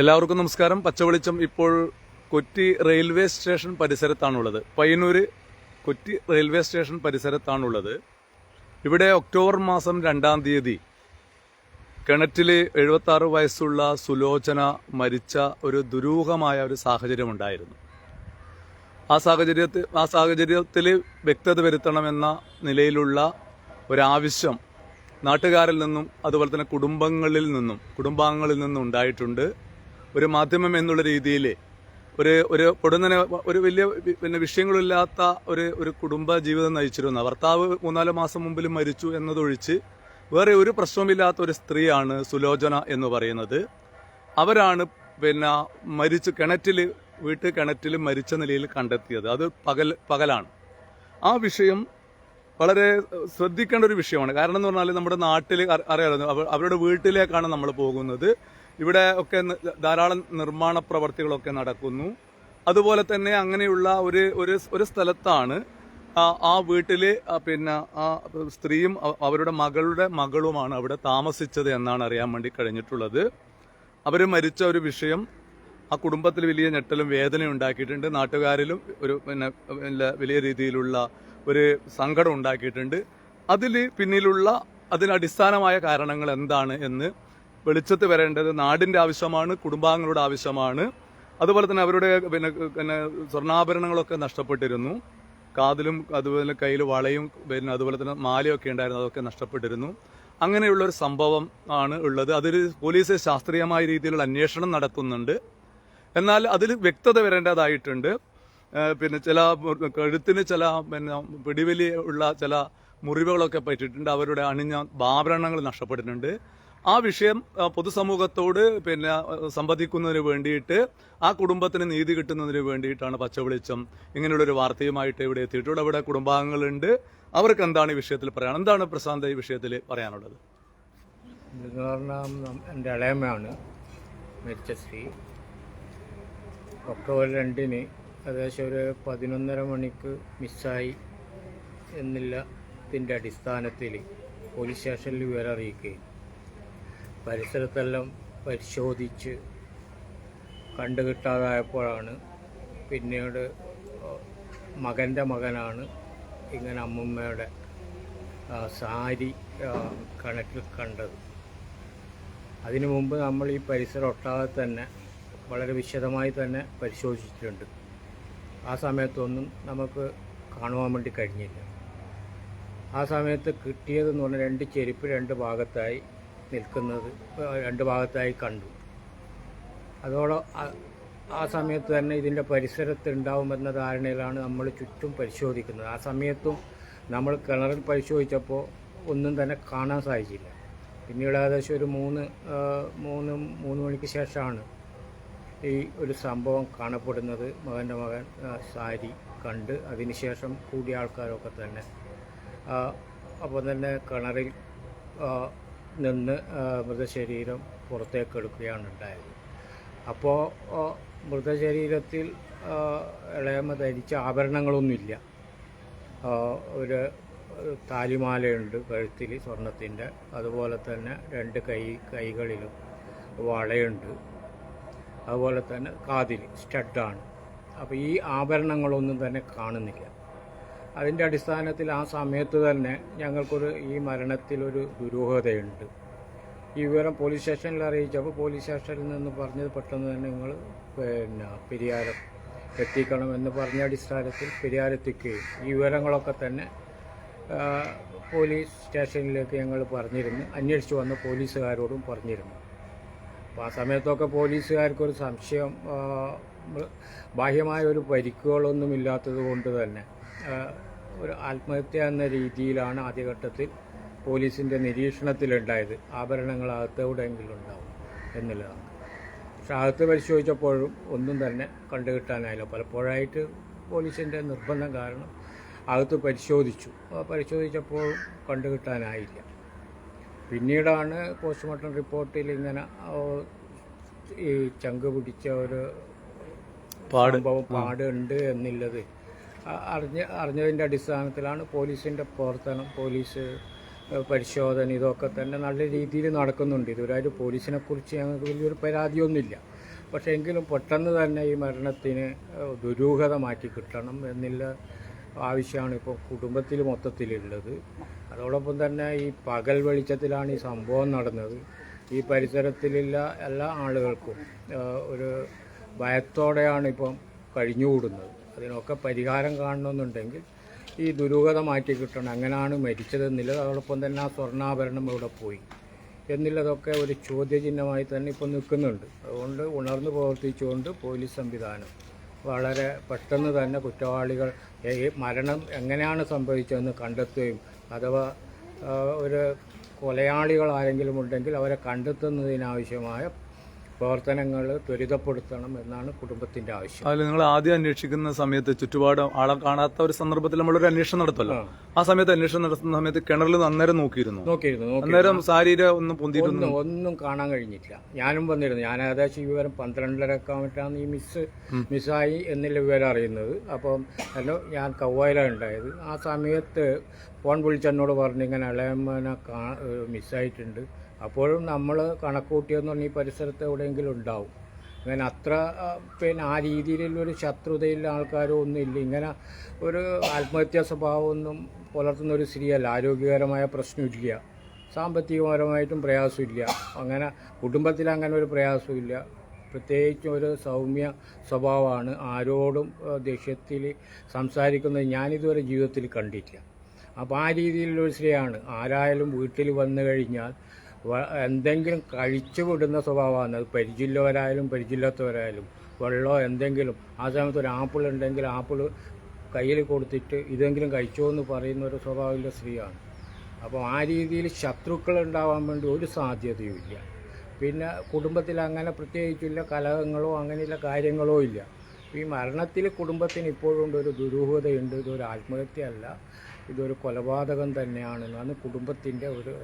എല്ലാവർക്കും നമസ്കാരം. പച്ചവെളിച്ചം ഇപ്പോൾ കൊറ്റി റെയിൽവേ സ്റ്റേഷൻ പരിസരത്താണുള്ളത്. പയ്യന്നൂര് കൊറ്റി റെയിൽവേ സ്റ്റേഷൻ പരിസരത്താണുള്ളത്. ഇവിടെ ഒക്ടോബർ മാസം രണ്ടാം തീയതി കിണറ്റിൽ എഴുപത്തി ആറ് വയസ്സുള്ള സുലോചന മരിച്ച ഒരു ദുരൂഹമായ ഒരു സാഹചര്യമുണ്ടായിരുന്നു. ആ സാഹചര്യത്തിൽ ആ സാഹചര്യത്തിൽ വ്യക്തത വരുത്തണമെന്ന നിലയിലുള്ള ഒരാവശ്യം നാട്ടുകാരിൽ നിന്നും അതുപോലെ തന്നെ കുടുംബങ്ങളിൽ നിന്നും കുടുംബാംഗങ്ങളിൽ നിന്നും ഉണ്ടായിട്ടുണ്ട്. ഒരു മാധ്യമം എന്നുള്ള രീതിയിൽ ഒരു ഒരു പൊടുന്നനെ ഒരു വലിയ പിന്നെ വിഷയങ്ങളില്ലാത്ത ഒരു ഒരു കുടുംബ ജീവിതം നയിച്ചിരുന്ന ഭർത്താവ് മൂന്നാൽ മാസം മുമ്പിൽ മരിച്ചു എന്നതൊഴിച്ച് വേറെ ഒരു പ്രശ്നവുമില്ലാത്ത ഒരു സ്ത്രീയാണ് സുലോചന എന്ന് പറയുന്നത്. അവരാണ് പിന്നെ മരിച്ചു കിണറ്റിൽ വീട്ട് കിണറ്റിൽ മരിച്ച നിലയിൽ കണ്ടെത്തിയത്. അത് പകൽ പകലാണ്. ആ വിഷയം വളരെ ശ്രദ്ധിക്കേണ്ട ഒരു വിഷയമാണ്. കാരണം എന്ന് പറഞ്ഞാൽ നമ്മുടെ നാട്ടിൽ അറി- അറിയാലോ അവ- അവരുടെ വീട്ടിലേക്കാണ് നമ്മൾ പോകുന്നത്. ഇവിടെ ഒക്കെ ധാരാളം നിർമ്മാണ പ്രവർത്തികളൊക്കെ നടക്കുന്നു. അതുപോലെ തന്നെ അങ്ങനെയുള്ള ഒരു ഒരു സ്ഥലത്താണ് ആ വീട്ടിൽ പിന്നെ ആ സ്ത്രീയും അവരുടെ മകളുടെ മകളുമാണ് അവിടെ താമസിച്ചത് എന്നാണ് അറിയാൻ വേണ്ടി കഴിഞ്ഞിട്ടുള്ളത്. അവർ മരിച്ച ഒരു വിഷയം ആ കുടുംബത്തിൽ വലിയ ഞെട്ടലും വേദനയും ഉണ്ടാക്കിയിട്ടുണ്ട്. നാട്ടുകാരിലും ഒരു പിന്നെ വലിയ രീതിയിലുള്ള ഒരു സങ്കടം ഉണ്ടാക്കിയിട്ടുണ്ട്. അതിൽ പിന്നിലുള്ള അതിനടിസ്ഥാനമായ കാരണങ്ങൾ എന്താണ് എന്ന് വെളിച്ചത്ത് വരേണ്ടത് നാടിന്റെ ആവശ്യമാണ് കുടുംബാംഗങ്ങളുടെ ആവശ്യമാണ്. അതുപോലെ തന്നെ അവരുടെ പിന്നെ പിന്നെ സ്വർണാഭരണങ്ങളൊക്കെ നഷ്ടപ്പെട്ടിരുന്നു. കാതിലും അതുപോലെ കയ്യിൽ വളയും പിന്നെ അതുപോലെ തന്നെ മാലയൊക്കെ ഉണ്ടായിരുന്നു അതൊക്കെ നഷ്ടപ്പെട്ടിരുന്നു. അങ്ങനെയുള്ള ഒരു സംഭവം ആണ് ഉള്ളത്. അതിൽ പോലീസ് ശാസ്ത്രീയമായ രീതിയിലുള്ള അന്വേഷണം നടത്തുന്നുണ്ട്. എന്നാൽ അതിൽ വ്യക്തത വരേണ്ടതായിട്ടുണ്ട്. പിന്നെ ചില കഴുത്തിന് ചില പിന്നെ പിടിവലി ഉള്ള ചില മുറിവുകളൊക്കെ പറ്റിയിട്ടുണ്ട്. അവരുടെ അണിഞ്ഞ ആഭരണങ്ങൾ നഷ്ടപ്പെട്ടിട്ടുണ്ട്. ആ വിഷയം പൊതുസമൂഹത്തോട് പിന്നെ സംവദിക്കുന്നതിന് വേണ്ടിയിട്ട് ആ കുടുംബത്തിന് നീതി കിട്ടുന്നതിന് വേണ്ടിയിട്ടാണ് പച്ചവെളിച്ചം ഇങ്ങനെയുള്ള ഒരു വാർത്തയുമായിട്ട് ഇവിടെ എത്തിയിട്ടുള്ളത്. അവിടെ കുടുംബാംഗങ്ങളുണ്ട്. അവർക്ക് എന്താണ് ഈ വിഷയത്തിൽ പറയാൻ എന്താണ് പ്രശാന്ത് ഈ വിഷയത്തിൽ പറയാനുള്ളത്? എന്റെ ഇളയമ്മയാണ് മരിച്ച സ്ത്രീ. ഒക്ടോബർ രണ്ടിന് ഏകദേശം ഒരു പതിനൊന്നര മണിക്ക് മിസ്സായി എന്നില്ല. അടിസ്ഥാനത്തിൽ പോലീസ് സ്റ്റേഷനിൽ വിവരം അറിയിക്കുകയും പരിസരത്തെല്ലാം പരിശോധിച്ച് കണ്ടുകിട്ടാതായപ്പോഴാണ് പിന്നീട് മകന്റെ മകനാണ് ഇങ്ങനെ അമ്മമ്മയുടെ സാരി കണക്കിൽ കണ്ടത്. അതിനു മുമ്പ് നമ്മൾ ഈ പരിസരം ഒട്ടാതെ തന്നെ വളരെ വിശദമായി തന്നെ പരിശോധിച്ചിട്ടുണ്ട്. ആ സമയത്തൊന്നും നമുക്ക് കാണുവാൻ വേണ്ടി കഴിഞ്ഞില്ല. ആ സമയത്ത് കിട്ടിയതെന്ന് പറഞ്ഞാൽ രണ്ട് ചെരുപ്പ് രണ്ട് ഭാഗത്തായി നിൽക്കുന്നത് രണ്ട് ഭാഗത്തായി കണ്ടു. അതോടെ ആ- സമയത്ത് തന്നെ ഇതിന്റെ പരിസരത്ത് ഉണ്ടാവുമെന്ന ധാരണയിലാണ് നമ്മൾ ചുറ്റും പരിശോധിക്കുന്നത്. ആ സമയത്തും നമ്മൾ കിണറിൽ പരിശോധിച്ചപ്പോൾ ഒന്നും തന്നെ കാണാൻ സാധിച്ചില്ല. പിന്നീട് ഏകദേശം ഒരു മൂന്ന് മൂന്ന് മൂന്ന് മണിക്ക് ശേഷമാണ് ഈ ഒരു സംഭവം കാണപ്പെടുന്നത്. മകന്റെ മകൻ സാരി കണ്ട് അതിനുശേഷം കൂടിയ ആൾക്കാരൊക്കെ തന്നെ അപ്പം തന്നെ കിണറിൽ നിന്ന് മൃതശരീരം പുറത്തേക്ക് എടുക്കുകയാണ് ഉണ്ടായത്. അപ്പോൾ മൃതശരീരത്തിൽ ഇളയമ്മ ധരിച്ച ആഭരണങ്ങളൊന്നുമില്ല. ഒരു താലിമാലയുണ്ട് കഴുത്തിൽ സ്വർണത്തിന്റെ അതുപോലെ തന്നെ രണ്ട് കൈ കൈകളിലും വളയുണ്ട്. അതുപോലെ തന്നെ കാതിൽ സ്റ്റഡാണ്. അപ്പോൾ ഈ ആഭരണങ്ങളൊന്നും തന്നെ കാണുന്നില്ല. അതിന്റെ അടിസ്ഥാനത്തിൽ ആ സമയത്ത് തന്നെ ഞങ്ങൾക്കൊരു ഈ മരണത്തിലൊരു ദുരൂഹതയുണ്ട്. ഈ വിവരം പോലീസ് സ്റ്റേഷനിൽ അറിയിച്ചപ്പോൾ പോലീസ് സ്റ്റേഷനിൽ നിന്ന് പറഞ്ഞത് പെട്ടെന്ന് തന്നെ നിങ്ങൾ പിന്നെ പെരിയാരം എത്തിക്കണം എന്ന് പറഞ്ഞ അടിസ്ഥാനത്തിൽ പെരിയാരെത്തിക്കുകയും ഈ വിവരങ്ങളൊക്കെ തന്നെ പോലീസ് സ്റ്റേഷനിലേക്ക് ഞങ്ങൾ പറഞ്ഞിരുന്നു. അന്വേഷിച്ച് വന്ന പോലീസുകാരോടും പറഞ്ഞിരുന്നു. അപ്പോൾ ആ സമയത്തൊക്കെ പോലീസുകാർക്കൊരു സംശയം ബാഹ്യമായ ഒരു പരിക്കുകളൊന്നും കൊണ്ട് തന്നെ ഒരു ആത്മഹത്യ എന്ന രീതിയിലാണ് ആദ്യഘട്ടത്തിൽ പോലീസിന്റെ നിരീക്ഷണത്തിലുണ്ടായത്. ആഭരണങ്ങൾ അകത്തെവിടെയെങ്കിലും ഉണ്ടാവും എന്നുള്ളതാണ്. പക്ഷെ അകത്ത് പരിശോധിച്ചപ്പോഴും ഒന്നും തന്നെ കണ്ടുകിട്ടാനായില്ല. പലപ്പോഴായിട്ട് പോലീസിന്റെ നിർബന്ധം കാരണം അകത്ത് പരിശോധിച്ചു. പരിശോധിച്ചപ്പോഴും കണ്ടുകിട്ടാനായില്ല. പിന്നീടാണ് പോസ്റ്റ്മോർട്ടം റിപ്പോർട്ടിൽ ഇങ്ങനെ ഈ ചങ്ക് പിടിച്ച ഒരു പാട്. പാടുണ്ട് എന്നുള്ളത് അറിഞ്ഞ അറിഞ്ഞതിന്റെ അടിസ്ഥാനത്തിലാണ് പോലീസിന്റെ പ്രവർത്തനം പോലീസ് പരിശോധന ഇതൊക്കെ തന്നെ നല്ല രീതിയിൽ നടക്കുന്നുണ്ട്. ഇതുവരായിട്ട് പോലീസിനെ കുറിച്ച് ഞങ്ങൾക്ക് വലിയൊരു പരാതിയൊന്നുമില്ല. പക്ഷേ എങ്കിലും പെട്ടെന്ന് തന്നെ ഈ മരണത്തിന് ദുരൂഹത മാറ്റി കിട്ടണം എന്നുള്ള ആവശ്യമാണ് ഇപ്പോൾ കുടുംബത്തിൽ മൊത്തത്തിലുള്ളത്. അതോടൊപ്പം തന്നെ ഈ പകൽ വെളിച്ചത്തിലാണ് ഈ സംഭവം നടന്നത്. ഈ പരിസരത്തിലുള്ള എല്ലാ ആളുകൾക്കും ഒരു ഭയത്തോടെയാണ് ഇപ്പം കഴിഞ്ഞുകൂടുന്നത്. അതിനൊക്കെ പരിഹാരം കാണണമെന്നുണ്ടെങ്കിൽ ഈ ദുരൂഹത മാറ്റി കിട്ടണം. അങ്ങനെയാണ് മരിച്ചതെന്നില്ല അതോടൊപ്പം തന്നെ ആ സ്വർണാഭരണം ഇവിടെ പോയി എന്നുള്ളതൊക്കെ ഒരു ചോദ്യചിഹ്നമായി തന്നെ ഇപ്പോൾ നിൽക്കുന്നുണ്ട്. അതുകൊണ്ട് ഉണർന്നു പ്രവർത്തിച്ചുകൊണ്ട് പോലീസ് സംവിധാനം വളരെ പെട്ടെന്ന് തന്നെ കുറ്റവാളികൾ മരണം എങ്ങനെയാണ് സംഭവിച്ചതെന്ന് കണ്ടെത്തുകയും അഥവാ ഒരു കൊലയാളികൾ ആരെങ്കിലും ഉണ്ടെങ്കിൽ അവരെ കണ്ടെത്തുന്നതിനാവശ്യമായ പ്രവർത്തനങ്ങൾ ത്വരിതപ്പെടുത്തണം എന്നാണ് കുടുംബത്തിന്റെ ആവശ്യം. അതിൽ നിങ്ങൾ ആദ്യം അന്വേഷിക്കുന്ന സമയത്ത് ചുറ്റുപാട് ആളെ കാണാത്ത ഒരു സന്ദർഭത്തിൽ നമ്മളൊരു അന്വേഷണം നടത്തുമല്ലോ. ആ. സമയത്ത് അന്വേഷണം നടത്തുന്ന സമയത്ത് കിണറിൽ അന്നേരം നോക്കിയിരുന്നു. നോക്കിയിരുന്നു അന്നേരം ശാരീര ഒന്നും പൊന്തിയിരുന്നു ഒന്നും കാണാൻ കഴിഞ്ഞില്ല. ഞാനും വന്നിരുന്നു. ഞാൻ ഏകദേശം ഈ വിവരം പന്ത്രണ്ടരക്കെ ആയിട്ടാണ് ഈ മിസ് മിസ്സായി എന്നുള്ള വിവരം അറിയുന്നത്. അപ്പം ഹലോ ഞാൻ കവ്വായിലാണ് ഉണ്ടായത്. ആ സമയത്ത് ഫോൺ വിളിച്ചെന്നോട് പറഞ്ഞു ഇങ്ങനെ ഇളയമ്മനെ കാ മിസ്സായിട്ടുണ്ട് അപ്പോഴും നമ്മൾ കണക്കൂട്ടിയെന്ന് പറഞ്ഞാൽ ഈ പരിസരത്ത് എവിടെയെങ്കിലും ഉണ്ടാവും. അങ്ങനെ അത്ര പിന്നെ ആ രീതിയിലുള്ളൊരു ശത്രുതയുള്ള ആൾക്കാരോ ഒന്നും ഇല്ല. ഇങ്ങനെ ഒരു ആത്മഹത്യാ സ്വഭാവമൊന്നും പുലർത്തുന്ന ഒരു സ്ത്രീയല്ല. ആരോഗ്യകരമായ പ്രശ്നമില്ല. സാമ്പത്തികപരമായിട്ടും പ്രയാസമില്ല. അങ്ങനെ കുടുംബത്തിൽ അങ്ങനെ ഒരു പ്രയാസമില്ല. പ്രത്യേകിച്ചും ഒരു സൗമ്യ സ്വഭാവമാണ്. ആരോടും ദേഷ്യത്തിൽ സംസാരിക്കുന്നത് ഞാനിതുവരെ ജീവിതത്തിൽ കണ്ടിട്ടില്ല. അപ്പോൾ ആ രീതിയിലുള്ളൊരു സ്ത്രീയാണ്. ആരായാലും വീട്ടിൽ വന്നു കഴിഞ്ഞാൽ എന്തെങ്കിലും കഴിച്ചു വിടുന്ന സ്വഭാവമാണ്. അത് പരിചയമുള്ളവരായാലും പരിചയമില്ലാത്തവരായാലും വെള്ളമോ എന്തെങ്കിലും ആ സമയത്ത് ഒരു ആപ്പിൾ ഉണ്ടെങ്കിൽ ആപ്പിൾ കയ്യിൽ കൊടുത്തിട്ട് ഇതെങ്കിലും കഴിച്ചോ എന്ന് പറയുന്ന ഒരു സ്വഭാവമുള്ള സ്ത്രീയാണ്. അപ്പോൾ ആ രീതിയിൽ ശത്രുക്കൾ ഉണ്ടാവാൻ വേണ്ടി ഒരു സാധ്യതയുമില്ല പിന്നെ കുടുംബത്തിൽ അങ്ങനെ പ്രത്യേകിച്ചില്ല കലഹങ്ങളോ അങ്ങനെയുള്ള കാര്യങ്ങളോ ഇല്ല. ഈ മരണത്തിൽ കുടുംബത്തിന് ഇപ്പോഴും ഒരു ദുരൂഹതയുണ്ട്. ഇതൊരു ആത്മഹത്യയല്ല. ഇതൊരു കൊലപാതകം തന്നെയാണെന്നാണ് കുടുംബത്തിന്റെ ഒരു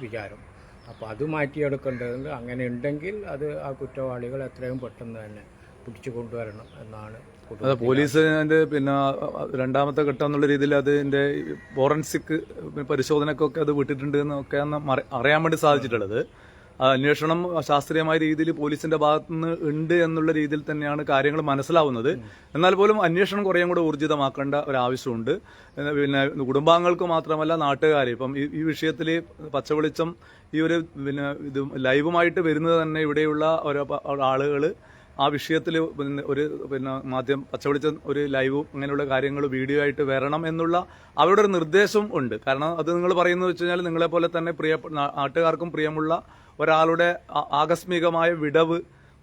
വിചാരം. അപ്പോൾ അത് മാറ്റിയെടുക്കേണ്ടതുണ്ട്. അങ്ങനെ ഉണ്ടെങ്കിൽ അത് ആ കുറ്റവാളികൾ എത്രയും പെട്ടെന്ന് തന്നെ പിടിച്ചു കൊണ്ടുവരണം എന്നാണ് അത് പോലീസ് പോലീസിന്റെ പിന്നെ രണ്ടാമത്തെ ഘട്ടം എന്നുള്ള രീതിയിൽ അതിന്റെ ഫോറൻസിക് പരിശോധനക്കൊക്കെ അത് വിട്ടിട്ടുണ്ട് എന്നൊക്കെ അറിയാൻ വേണ്ടി സാധിച്ചിട്ടുള്ളത്. അന്വേഷണം ശാസ്ത്രീയമായ രീതിയിൽ പോലീസിന്റെ ഭാഗത്തുനിന്ന് ഉണ്ട് എന്നുള്ള രീതിയിൽ തന്നെയാണ് കാര്യങ്ങൾ മനസ്സിലാവുന്നത്. എന്നാൽ പോലും അന്വേഷണം കുറേയും കൂടെ ഊർജിതമാക്കേണ്ട ഒരു ആവശ്യമുണ്ട് പിന്നെ കുടുംബാംഗങ്ങൾക്ക് മാത്രമല്ല നാട്ടുകാർ ഇപ്പം ഈ വിഷയത്തിൽ പച്ചവെളിച്ചം ഈ ഒരു പിന്നെ ഇത് ലൈവുമായിട്ട് വരുന്നത് തന്നെ ഇവിടെയുള്ള ഓരോ ആളുകൾ ആ വിഷയത്തിൽ ഒരു പിന്നെ മാധ്യമം പച്ചവെളിച്ച ഒരു ലൈവ് അങ്ങനെയുള്ള കാര്യങ്ങൾ വീഡിയോ ആയിട്ട് വരണം എന്നുള്ള അവരുടെ ഒരു നിർദ്ദേശം ഉണ്ട്. കാരണം അത് നിങ്ങൾ പറയുന്നത് വെച്ച് കഴിഞ്ഞാൽ നിങ്ങളെപ്പോലെ തന്നെ പ്രിയ നാട്ടുകാർക്കും പ്രിയമുള്ള ഒരാളുടെ ആകസ്മികമായ വിടവ്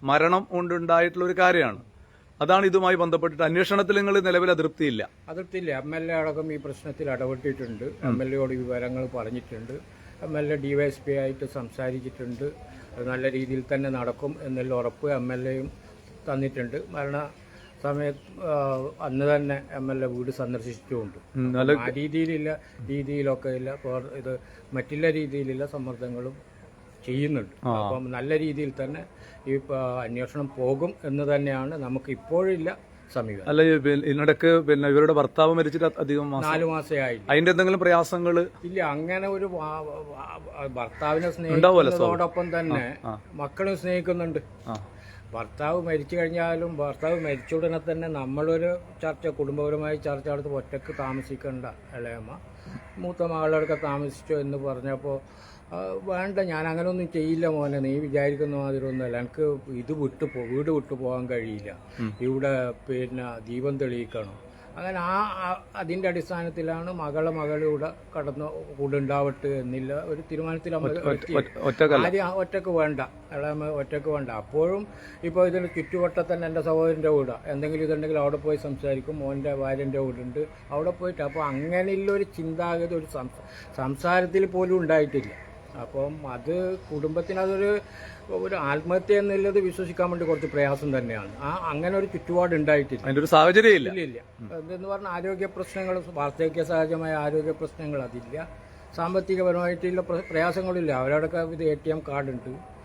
മരണം കൊണ്ടുണ്ടായിട്ടുള്ള ഒരു കാര്യമാണ്. അതാണ് ഇതുമായി ബന്ധപ്പെട്ടിട്ട് അന്വേഷണത്തിൽ നിങ്ങൾ നിലവിൽ അതൃപ്തിയില്ല. അതൃപ്തിയില്ല. എം എൽ എ അടക്കം ഈ പ്രശ്നത്തിൽ ഇടപെട്ടിട്ടുണ്ട് എം എൽ എയോട് വിവരങ്ങൾ പറഞ്ഞിട്ടുണ്ട്. M L A D Y S P ആയിട്ട് സംസാരിച്ചിട്ടുണ്ട്. അത് നല്ല രീതിയിൽ തന്നെ നടക്കും എന്നുള്ള ഉറപ്പ് എം എൽ എയും തന്നിട്ടുണ്ട്. മരണ സമയത്ത് അന്ന് തന്നെ എം എൽ എ വീട് സന്ദർശിച്ചിട്ടുമുണ്ട് നല്ല ആ രീതിയിലില്ല രീതിയിലൊക്കെ ഇല്ല. ഇത് മറ്റുള്ള രീതിയിലുള്ള സമ്മർദ്ദങ്ങളും ചെയ്യുന്നുണ്ട്. അപ്പം നല്ല രീതിയിൽ തന്നെ ഈ അന്വേഷണം പോകും എന്ന് തന്നെയാണ് നമുക്ക് ഇപ്പോഴില്ല സമീപം അല്ല ഇതിനിടക്ക് പിന്നെ ഇവരുടെ ഭർത്താവ് മരിച്ചിട്ട് അധികം നാല് നാലു മാസേ ആയില്ല. അതിന്റെ എന്തെങ്കിലും പ്രയാസങ്ങൾ ഇല്ല അങ്ങനെ ഒരു ഭർത്താവിനെ സ്നേഹിക്കുന്നതോടൊപ്പം തന്നെ മക്കളെ സ്നേഹിക്കുന്നുണ്ട്. ഭർത്താവ് മരിച്ചു കഴിഞ്ഞാലും ഭർത്താവ് മരിച്ച ഉടനെ തന്നെ നമ്മളൊരു ചർച്ച കുടുംബപരമായി ചർച്ച നടത്തി ഒറ്റയ്ക്ക് താമസിക്കണ്ട ഇളയമ്മ മൂത്ത മകളൊക്കെ താമസിച്ചോ എന്ന് പറഞ്ഞപ്പോൾ വേണ്ട ഞാൻ അങ്ങനെ ഒന്നും ചെയ്യില്ല മോനെ. നീ വിചാരിക്കുന്ന മാതിരി ഒന്നുമല്ല എനിക്ക് ഇത് വിട്ടു പോ വീട് വിട്ടു പോകാൻ കഴിയില്ല. ഇവിടെ പിന്നെ ദീപം തെളിയിക്കണം. അങ്ങനെ ആ അതിന്റെ അടിസ്ഥാനത്തിലാണ് മകളെ മകളിവിടെ കൂടെ കൂടുണ്ടാവട്ടെ എന്നില്ല. ഒരു തീരുമാനത്തിൽ. ആദ്യം ഒറ്റയ്ക്ക് വേണ്ട. ഒറ്റയ്ക്ക് വേണ്ട. അപ്പോഴും ഇപ്പോൾ ഇതിന് ചുറ്റുവട്ടത്ത് തന്നെ എന്റെ സഹോദരന്റെ വീടാണ് എന്തെങ്കിലും ഇതുണ്ടെങ്കിൽ അവിടെ പോയി സംസാരിക്കും. മോന്റെ ഭാര്യന്റെ വീടുണ്ട്. അവിടെ പോയിട്ട് അപ്പോൾ അങ്ങനെയുള്ളൊരു ചിന്താഗതി ഒരു സംസാരത്തിൽ പോലും ഉണ്ടായിട്ടില്ല. അപ്പം അത് കുടുംബത്തിന് അതൊരു ഒരു ആത്മഹത്യ എന്നുള്ളത് വിശ്വസിക്കാൻ വേണ്ടി കുറച്ച് പ്രയാസം തന്നെയാണ്. ആ അങ്ങനെ ഒരു ചുറ്റുപാട് ഉണ്ടായിട്ടില്ല. അതിന്റെ ഒരു സാഹചര്യം ഇല്ല. ഇല്ല എന്തെന്ന് പറഞ്ഞാൽ ആരോഗ്യ പ്രശ്നങ്ങൾ വാർദ്ധക്യ സഹജമായ ആരോഗ്യ പ്രശ്നങ്ങൾ അതില്ല. സാമ്പത്തികപരമായിട്ടുള്ള പ്ര- പ്രയാസങ്ങളില്ല. അവരോടൊക്കെ ഇത് എ ടി എം കാർഡുണ്ട്.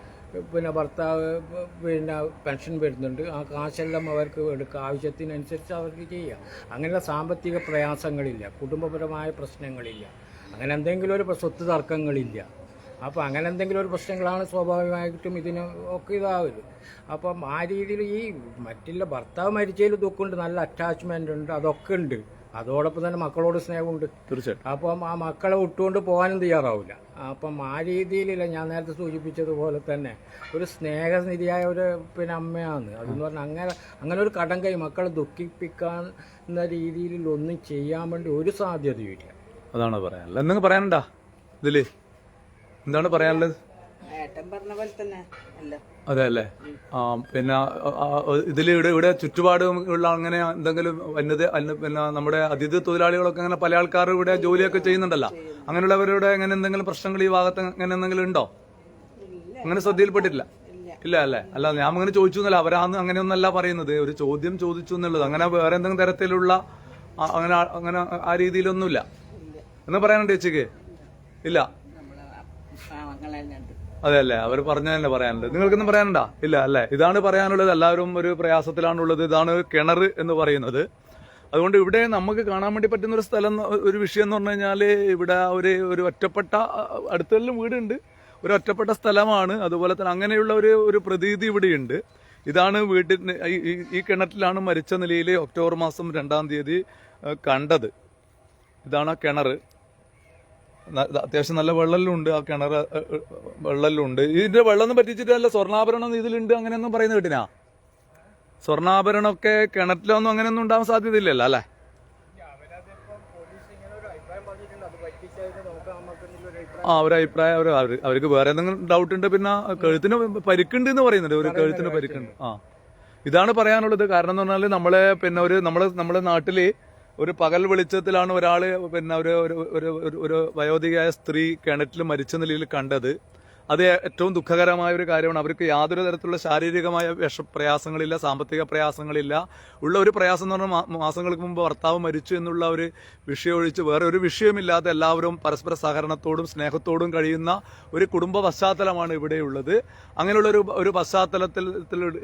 പിന്നെ ഭർത്താവ് പിന്നെ പെൻഷൻ വരുന്നുണ്ട്. ആ കാശെല്ലാം അവർക്ക് എടുക്കുക ആവശ്യത്തിനനുസരിച്ച് അവർക്ക് ചെയ്യാം. അങ്ങനെയുള്ള സാമ്പത്തിക പ്രയാസങ്ങളില്ല. കുടുംബപരമായ പ്രശ്നങ്ങളില്ല. അങ്ങനെ എന്തെങ്കിലും ഒരു സ്വത്ത് തർക്കങ്ങളില്ല. അപ്പോൾ അങ്ങനെ എന്തെങ്കിലും ഒരു പ്രശ്നങ്ങളാണ് സ്വാഭാവികമായിട്ടും ഇതിന് ഒക്കെ ഇതാവരുത് അപ്പം ആ രീതിയിൽ ഈ മറ്റുള്ള ഭർത്താവ് മരിച്ചതിൽ ദുഃഖമുണ്ട് നല്ല അറ്റാച്ച്മെന്റ് ഉണ്ട് അതൊക്കെ ഉണ്ട്. അതോടൊപ്പം തന്നെ മക്കളോട് സ്നേഹമുണ്ട്. തീർച്ചയായിട്ടും. അപ്പം ആ മക്കളെ വിട്ടുകൊണ്ട് പോകാനും തയ്യാറാവില്ല. അപ്പം ആ രീതിയിലില്ല ഞാൻ നേരത്തെ സൂചിപ്പിച്ചതുപോലെ തന്നെ. ഒരു സ്നേഹനിധിയായ ഒരു പിന്നെ അമ്മയാണ്. അതെന്ന് പറഞ്ഞാൽ അങ്ങനെ അങ്ങനെ ഒരു കടം കൈ മക്കളെ ദുഃഖിപ്പിക്കാൻ എന്ന രീതിയിൽ ഒന്നും ചെയ്യാൻ വേണ്ടി ഒരു സാധ്യതയുമില്ല. അതാണ് പറയാനുള്ളത്. എന്തെങ്കിലും പറയാനുണ്ടാ ഇതിൽ? എന്താണ് പറയാനുള്ളത്? അതെ അല്ലേ? ആ പിന്നെ ഇതിൽ ഇവിടെ ഇവിടെ ചുറ്റുപാട് ഉള്ള അങ്ങനെ എന്തെങ്കിലും വന്നത് പിന്നെ നമ്മുടെ അതിഥി തൊഴിലാളികളൊക്കെ അങ്ങനെ പല ആൾക്കാരും ഇവിടെ ജോലിയൊക്കെ ചെയ്യുന്നുണ്ടല്ലോ. അങ്ങനെയുള്ളവരുടെ അങ്ങനെ എന്തെങ്കിലും പ്രശ്നങ്ങൾ ഈ ഭാഗത്ത് അങ്ങനെ എന്തെങ്കിലും ഉണ്ടോ? അങ്ങനെ ശ്രദ്ധയിൽപ്പെട്ടിട്ടില്ല? ഇല്ല. അല്ലേ? അല്ല ഞാൻ അങ്ങനെ ചോദിച്ചു എന്നല്ല അവരാന്ന് അങ്ങനെയൊന്നല്ല പറയുന്നത്. ഒരു ചോദ്യം ചോദിച്ചു എന്നുള്ളത്. അങ്ങനെ വേറെ എന്തെങ്കിലും തരത്തിലുള്ള അങ്ങനെ അങ്ങനെ ആ രീതിയിലൊന്നുമില്ല. എന്ന് പറയാനുണ്ട് ചേച്ചിക്ക്? ഇല്ല. നമ്മളെ പാവങ്ങൾ അതെ അല്ലേ അവർ പറഞ്ഞ തന്നെ പറയാനുള്ളത് നിങ്ങൾക്കൊന്നും പറയാനുണ്ടോ? ഇല്ല അല്ലേ? ഇതാണ് പറയാനുള്ളത്. എല്ലാവരും ഒരു പ്രയാസത്തിലാണുള്ളത്. ഇതാണ് കിണർ എന്ന് പറയുന്നത്. അതുകൊണ്ട് ഇവിടെ നമുക്ക് കാണാൻ വേണ്ടി പറ്റുന്ന ഒരു സ്ഥലം ഒരു വിഷയം എന്ന് പറഞ്ഞു കഴിഞ്ഞാൽ ഇവിടെ ഒരു ഒരു ഒറ്റപ്പെട്ട അടുത്തെല്ലാം വീടുണ്ട്. ഒരു ഒറ്റപ്പെട്ട സ്ഥലമാണ്. അതുപോലെ തന്നെ അങ്ങനെയുള്ള ഒരു ഒരു പ്രതീതി ഇവിടെയുണ്ട്. ഇതാണ് വീട്ടിന് ഈ- കിണറ്റിലാണ് മരിച്ച നിലയിൽ ഒക്ടോബർ മാസം രണ്ടാം തീയതി കണ്ടത്. ഇതാണ് ആ കിണർ. അത്യാവശ്യം നല്ല വെള്ളമെല്ലാം ഉണ്ട് ആ കിണർ വെള്ളമെല്ലാം ഉണ്ട് ഇതിന്റെ വെള്ളം പറ്റിച്ചിട്ട് നല്ല സ്വർണാഭരണം ഇതിലുണ്ട് അങ്ങനെയൊന്നും പറയുന്ന കേട്ടിനാ? സ്വർണാഭരണമൊക്കെ കിണറ്റിലൊന്നും അങ്ങനെയൊന്നും ഉണ്ടാവാൻ സാധ്യതയില്ലല്ലോ അല്ലേ? ആ ഒരു അഭിപ്രായം അവർ അവർക്ക് വേറെ എന്തെങ്കിലും ഡൗട്ട് ഉണ്ട് പിന്നെ കഴുത്തിന് പരിക്കുണ്ട് എന്ന് പറയുന്നുണ്ട് ഒരു കഴുത്തിന് പരിക്കുണ്ട്. ആ. ഇതാണ് പറയാനുള്ളത്. കാരണം എന്ന് പറഞ്ഞാൽ നമ്മളെ പിന്നെ ഒരു നമ്മളെ നമ്മുടെ നാട്ടിൽ ഒരു പകൽ വെളിച്ചത്തിലാണ് ഒരാൾ പിന്നെ ഒരു ഒരു ഒരു വയോധികയായ സ്ത്രീ കിണറ്റിൽ മരിച്ച നിലയിൽ കണ്ടത്. അത് ഏറ്റവും ദുഃഖകരമായ ഒരു കാര്യമാണ്. അവർക്ക് യാതൊരു തരത്തിലുള്ള ശാരീരികമായ വിഷ പ്രയാസങ്ങളില്ല സാമ്പത്തിക പ്രയാസങ്ങളില്ല. ഉള്ള ഒരു പ്രയാസം എന്ന് പറഞ്ഞാൽ മാസങ്ങൾക്ക് മുമ്പ് ഭർത്താവ് മരിച്ചു എന്നുള്ള ഒരു വിഷയം ഒഴിച്ച് വേറെ ഒരു വിഷയമില്ലാതെ എല്ലാവരും പരസ്പര സഹകരണത്തോടും സ്നേഹത്തോടും കഴിയുന്ന ഒരു കുടുംബ പശ്ചാത്തലമാണ് ഇവിടെയുള്ളത്. അങ്ങനെയുള്ള ഒരു ഒരു പശ്ചാത്തലത്തിൽ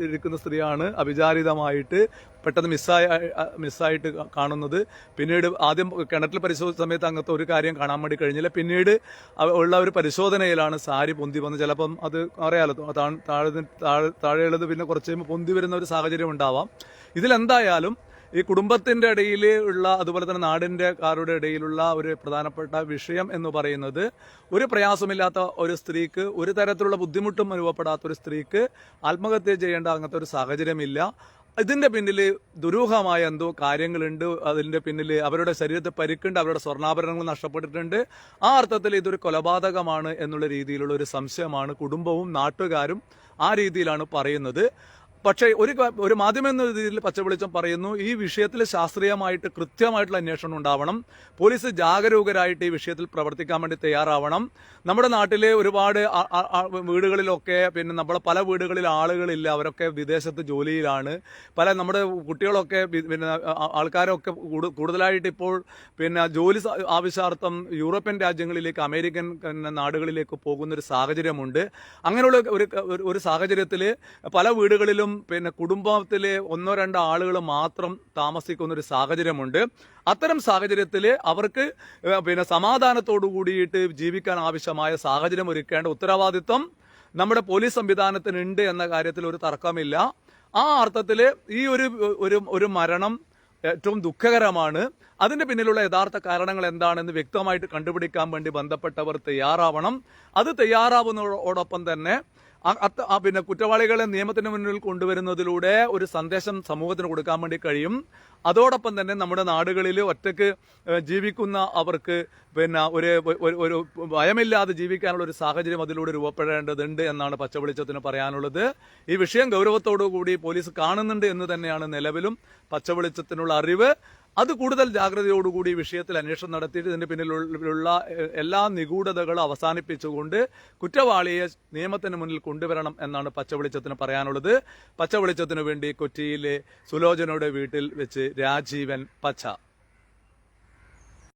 ഇരിക്കുന്ന സ്ത്രീയാണ് അവിചാരിതമായിട്ട് പെട്ടെന്ന് മിസ്സായ മിസ്സായിട്ട് കാണുന്നത്. പിന്നീട് ആദ്യം കിണറ്റിൽ പരിശോധിച്ച സമയത്ത് അങ്ങനത്തെ ഒരു കാര്യം കാണാൻ വേണ്ടി കഴിഞ്ഞില്ല. പിന്നീട് ഉള്ള ഒരു പരിശോധനയിലാണ് സാരി പൊന്തി വന്ന് ചിലപ്പം അത് അറിയാലോ താഴെ താഴെ താഴെയുള്ളത് പിന്നെ കുറച്ച് കഴിയുമ്പോൾ പൊന്തി വരുന്ന ഒരു സാഹചര്യം ഉണ്ടാവാം. ഇതിലെന്തായാലും ഈ കുടുംബത്തിന്റെ ഇടയിൽ ഉള്ള അതുപോലെ തന്നെ നാടിന്റെ കാരുടെ ഇടയിലുള്ള ഒരു പ്രധാനപ്പെട്ട വിഷയം എന്ന് പറയുന്നത് ഒരു പ്രയാസമില്ലാത്ത ഒരു സ്ത്രീക്ക് ഒരു തരത്തിലുള്ള ബുദ്ധിമുട്ടും അനുഭവപ്പെടാത്ത ഒരു സ്ത്രീക്ക് ആത്മഹത്യ ചെയ്യേണ്ട അങ്ങനത്തെ ഒരു സാഹചര്യമില്ല. ഇതിന്റെ പിന്നിൽ ദുരൂഹമായ എന്തോ കാര്യങ്ങളുണ്ട്. അതിന്റെ പിന്നിൽ അവരുടെ ശരീരത്തെ പരിക്കുണ്ട് അവരുടെ സ്വർണാഭരണങ്ങൾ നഷ്ടപ്പെട്ടിട്ടുണ്ട്. ആ അർത്ഥത്തിൽ ഇതൊരു കൊലപാതകമാണ് എന്നുള്ള രീതിയിലുള്ള ഒരു സംശയമാണ് കുടുംബവും നാട്ടുകാരും ആ രീതിയിലാണ് പറയുന്നത്. പക്ഷേ ഒരു ഒരു മാധ്യമം എന്ന രീതിയിൽ പച്ചവെളിച്ചം പറയുന്നു ഈ വിഷയത്തിൽ ശാസ്ത്രീയമായിട്ട് കൃത്യമായിട്ടുള്ള അന്വേഷണം ഉണ്ടാവണം. പോലീസ് ജാഗരൂകരായിട്ട് ഈ വിഷയത്തിൽ പ്രവർത്തിക്കാൻ വേണ്ടി തയ്യാറാവണം. നമ്മുടെ നാട്ടിലെ ഒരുപാട് വീടുകളിലൊക്കെ പിന്നെ നമ്മളെ പല വീടുകളിൽ ആളുകളില്ല അവരൊക്കെ വിദേശത്ത് ജോലിയിലാണ്. പല നമ്മുടെ കുട്ടികളൊക്കെ പിന്നെ ആൾക്കാരൊക്കെ കൂടു- കൂടുതലായിട്ട് ഇപ്പോൾ പിന്നെ ജോലി ആവശ്യാർത്ഥം യൂറോപ്യൻ രാജ്യങ്ങളിലേക്ക് അമേരിക്കൻ നാടുകളിലേക്ക് പോകുന്ന ഒരു സാഹചര്യമുണ്ട്. അങ്ങനെയുള്ള ഒരു- ഒരു സാഹചര്യത്തിൽ പല വീടുകളിലും പിന്നെ കുടുംബത്തിലെ ഒന്നോ രണ്ടോ ആളുകൾ മാത്രം താമസിക്കുന്ന ഒരു സാഹചര്യമുണ്ട്. അത്തരം സാഹചര്യത്തിൽ അവർക്ക് പിന്നെ സമാധാനത്തോടു കൂടിയിട്ട് ജീവിക്കാൻ ആവശ്യമായ സാഹചര്യം ഒരുക്കേണ്ട ഉത്തരവാദിത്വം നമ്മുടെ പോലീസ് സംവിധാനത്തിനുണ്ട് എന്ന കാര്യത്തിൽ ഒരു തർക്കമില്ല. ആ അർത്ഥത്തിൽ ഈ ഒരു ഒരു മരണം ഏറ്റവും ദുഃഖകരമാണ്. അതിന്റെ പിന്നിലുള്ള യഥാർത്ഥ കാരണങ്ങൾ എന്താണെന്ന് വ്യക്തമായിട്ട് കണ്ടുപിടിക്കാൻ വേണ്ടി ബന്ധപ്പെട്ടവർ തയ്യാറാവണം. അത് തയ്യാറാവുന്നതോടൊപ്പം തന്നെ പിന്നെ കുറ്റവാളികളെ നിയമത്തിന് മുന്നിൽ കൊണ്ടുവരുന്നതിലൂടെ ഒരു സന്ദേശം സമൂഹത്തിന് കൊടുക്കാൻ വേണ്ടി കഴിയും. അതോടൊപ്പം തന്നെ നമ്മുടെ നാടുകളിൽ ഒറ്റയ്ക്ക് ജീവിക്കുന്ന അവർക്ക് പിന്നെ ഒരു- ഒരു ഭയമില്ലാതെ ജീവിക്കാനുള്ള ഒരു സാഹചര്യം അതിലൂടെ രൂപപ്പെടേണ്ടതുണ്ട് എന്നാണ് പച്ചവെളിച്ചത്തിന് പറയാനുള്ളത്. ഈ വിഷയം ഗൗരവത്തോടു കൂടി പോലീസ് കാണുന്നുണ്ട് എന്ന് തന്നെയാണ് നിലവിലും പച്ചവെളിച്ചത്തിനുള്ള അറിവ്. അത് കൂടുതൽ ജാഗ്രതയോടുകൂടി വിഷയത്തിൽ അന്വേഷണം നടത്തിയിട്ട് ഇതിന് പിന്നിലുള്ള എല്ലാ നിഗൂഢതകളും അവസാനിപ്പിച്ചുകൊണ്ട് കുറ്റവാളിയെ നിയമത്തിന് മുന്നിൽ കൊണ്ടുവരണം എന്നാണ് പച്ചവെളിച്ചത്തിന് പറയാനുള്ളത്. പച്ചവെളിച്ചത്തിനു വേണ്ടി കൊച്ചിയിലെ സുലോചനയുടെ വീട്ടിൽ വെച്ച് രാജീവൻ പച്ച.